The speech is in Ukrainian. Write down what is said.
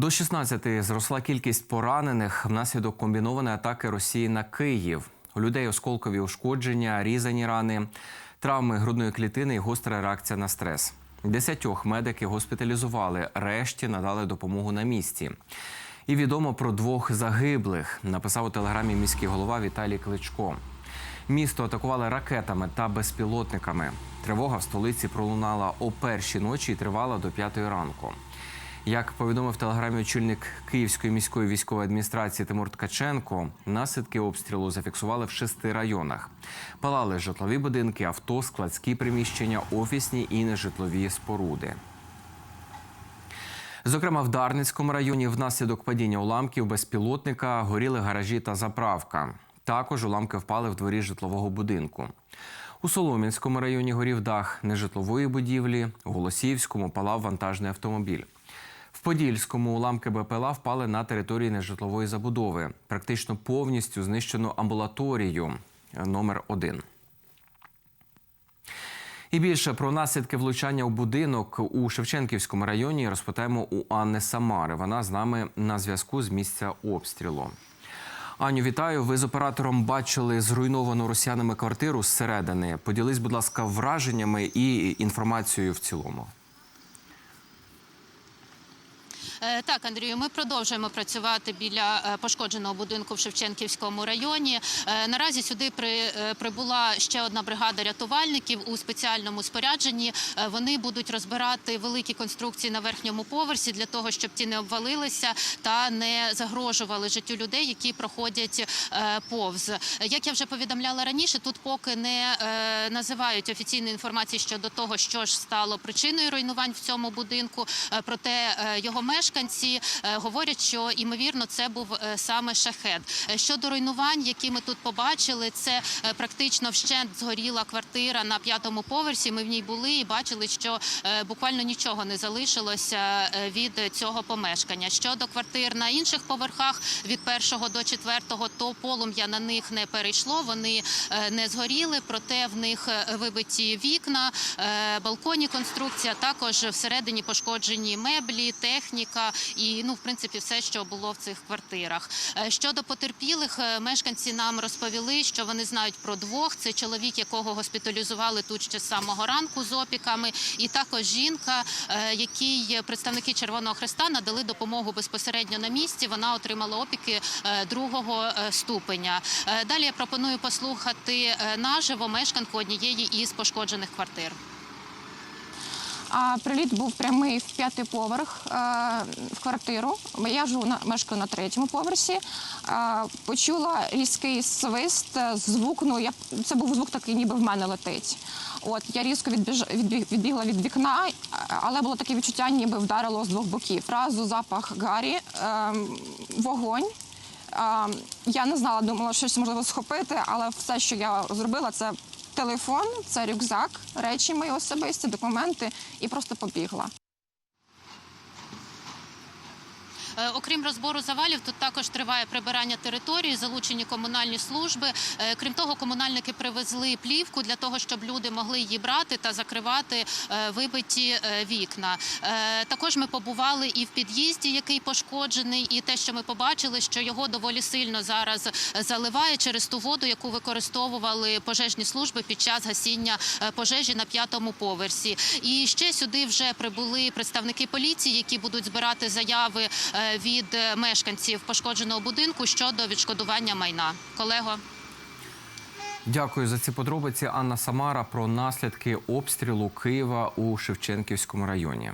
До 16 зросла кількість поранених внаслідок комбінованої атаки Росії на Київ. У людей осколкові ушкодження, різані рани, травми грудної клітини і гостра реакція на стрес. Десятьох медики госпіталізували, решті надали допомогу на місці. І відомо про двох загиблих, написав у телеграмі міський голова Віталій Кличко. Місто атакували ракетами та безпілотниками. Тривога в столиці пролунала о першій ночі і тривала до п'ятої ранку. Як повідомив телеграмі очільник Київської міської військової адміністрації Тимур Ткаченко, наслідки обстрілу зафіксували в шести районах. Палали житлові будинки, авто, складські приміщення, офісні і нежитлові споруди. Зокрема, в Дарницькому районі внаслідок падіння уламків безпілотника горіли гаражі та заправка. Також уламки впали в дворі житлового будинку. У Солом'янському районі горів дах нежитлової будівлі, у Голосіївському палав вантажний автомобіль. В Подільському уламки БПЛА впали на території нежитлової забудови. Практично повністю знищено амбулаторію номер 1 І більше про наслідки влучання у будинок у Шевченківському районі розпитаємо у Анни Самари. Вона з нами на зв'язку з місця обстрілу. Аню, вітаю. Ви з оператором бачили зруйновану росіянами квартиру зсередини. Поділись, будь ласка, враженнями і інформацією в цілому. Так, Андрію, ми продовжуємо працювати біля е, пошкодженого будинку в Шевченківському районі. Е, Наразі сюди при, е, прибула ще одна бригада рятувальників у спеціальному спорядженні. Е, Вони будуть розбирати великі конструкції на верхньому поверсі для того, щоб ті не обвалилися та не загрожували життю людей, які проходять е, повз. Як я вже повідомляла раніше, тут поки не е, називають офіційної інформації щодо того, що ж стало причиною руйнувань в цьому будинку. Е, Проте е, його мешканці е, говорять, що ймовірно це був е, саме шахет. Е, Щодо руйнувань, які ми тут побачили, це практично вщент згоріла квартира на п'ятому поверсі. Ми в ній були і бачили, що буквально нічого не залишилося від цього помешкання. Щодо квартир на інших поверхах від першого до четвертого, то полум'я на них не перейшло. Вони не згоріли, проте в них вибиті вікна, балконні конструкція. Також всередині пошкоджені меблі, техніка і ну, в принципі, все, що було в цих квартирах. Е, Щодо потерпілих, е, мешканці нам розповіли, що вони знають про двох. Це чоловік, якого госпіталізували тут ще з самого ранку з опіками, і також жінка, е, якій представники Червоного Хреста надали допомогу безпосередньо на місці. Вона отримала опіки другого ступеня. Далі я пропоную послухати наживо мешканку однієї із пошкоджених квартир. А приліт був прямий в п'ятий поверх е, в квартиру. Я живу на мешкаю на третьому поверсі. Е, почула різкий свист, е, звук. Ну я це був звук такий, ніби в мене летить. От я різко відбіж, відбіг, відбігла від вікна, але було таке відчуття, ніби вдарило з двох боків. Разу запах гарі, е, вогонь. Е, я не знала, думала, що щось можливо схопити, але все, що я зробила, це телефон, це рюкзак, речі мої особисті, документи і просто побігла. Окрім розбору завалів, тут також триває прибирання території, залучені комунальні служби. Е, Крім того, комунальники привезли плівку для того, щоб люди могли її брати та закривати е, вибиті е, вікна. Е, Також ми побували і в під'їзді, який пошкоджений, і те, що ми побачили, що його доволі сильно зараз заливає через ту воду, яку використовували пожежні служби під час гасіння е, пожежі на п'ятому поверсі. І ще сюди вже прибули представники поліції, які будуть збирати заяви е, від е, мешканців пошкодженого будинку щодо відшкодування майна. Колего. Дякую за ці подробиці. Анна Самара про наслідки обстрілу Києва у Шевченківському районі.